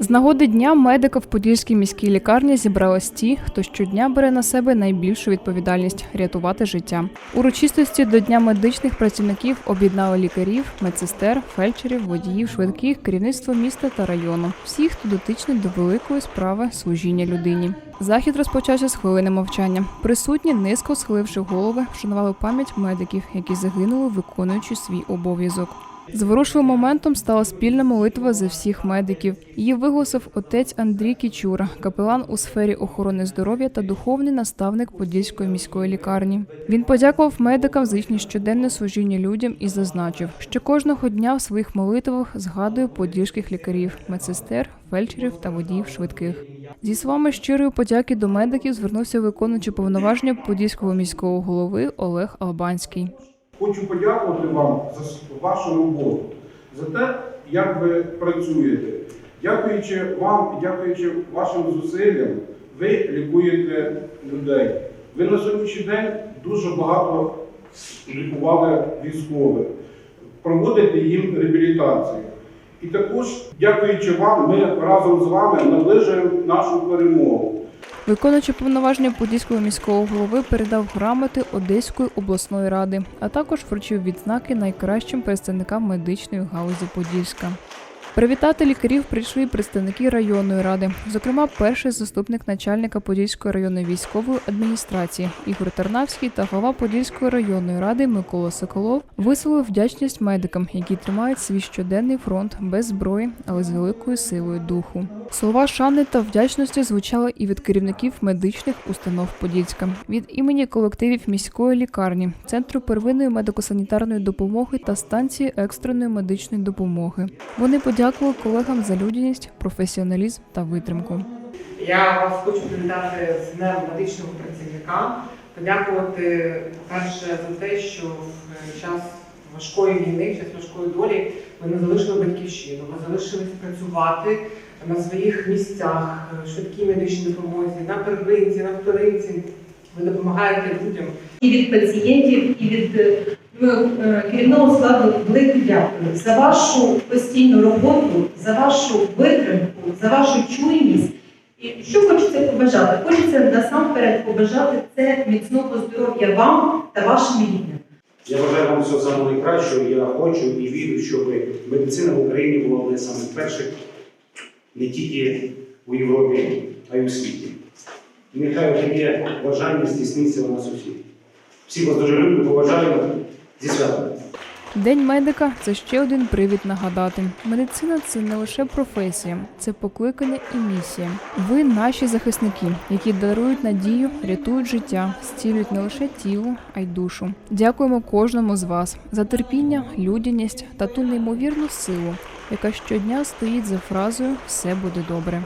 З нагоди дня медика в Подільській міській лікарні зібрались ті, хто щодня бере на себе найбільшу відповідальність рятувати життя. Урочистості до Дня медичних працівників об'єднали лікарів, медсестер, фельдшерів, водіїв, швидких, керівництво міста та району. Всі, хто дотичний до великої справи служіння людині. Захід розпочався з хвилини мовчання. Присутні, низько схиливши голови, вшанували пам'ять медиків, які загинули, виконуючи свій обов'язок. Зворушливим моментом стала спільна молитва за всіх медиків. Її виголосив отець Андрій Кічура, капелан у сфері охорони здоров'я та духовний наставник Подільської міської лікарні. Він подякував медикам за їхнє щоденне служіння людям і зазначив, що кожного дня в своїх молитвах згадує подільських лікарів, медсестер, фельдшерів та водіїв швидких. Зі словами щирої подяки до медиків звернувся виконуючий повноваження подільського міського голови Олег Албанський. Хочу подякувати вам за вашу роботу, за те, як ви працюєте. Дякуючи вам, і дякуючи вашим зусиллям, ви лікуєте людей. Ви на сьогоднішній день дуже багато лікували військових, проводите їм реабілітацію. І також, дякуючи вам, ми разом з вами наближуємо нашу перемогу. Виконуючи повноваження подільського міського голови передав грамоти Одеської обласної ради, а також вручив відзнаки найкращим представникам медичної галузі Подільська. Привітати лікарів прийшли представники районної ради, зокрема, перший заступник начальника Подільської районної військової адміністрації Ігор Тарнавський та голова Подільської районної ради Микола Соколов висловив вдячність медикам, які тримають свій щоденний фронт без зброї, але з великою силою духу. Слова шани та вдячності звучали і від керівників медичних установ Подільська, від імені колективів міської лікарні, центру первинної медико-санітарної допомоги та станції екстреної медичної допомоги. Вони подякували колегам за людяність, професіоналізм та витримку. Я вас хочу привітати з Днем медичного працівника, подякувати перше за те, що в час важкої війни, в час важкої долі ви не залишили батьківщину, ви залишились працювати на своїх місцях, в швидкій медичній допомозі, на первинці, на вторинці. Ви допомагаєте людям. і від пацієнтів, і від е, е, керівного складу велике дякую за вашу постійну роботу, за вашу витримку, за вашу чуйність. І що хочеться побажати? Хочеться насамперед побажати це міцного здоров'я вам та вашим рідним. Я бажаю вам всього самого найкращого. Я хочу і вірю, щоб медицина в Україні була одне з самих перших не тільки у Європі, а й у світі. І нехай таке бажання здійсниться у нас усіх. Всіх вас дуже люблю, побажаю зі святом. День медика це ще один привід нагадати. Медицина це не лише професія, це покликання і місія. Ви наші захисники, які дарують надію, рятують життя, зцілюють не лише тіло, а й душу. Дякуємо кожному з вас за терпіння, людяність та ту неймовірну силу, яка щодня стоїть за фразою Все буде добре.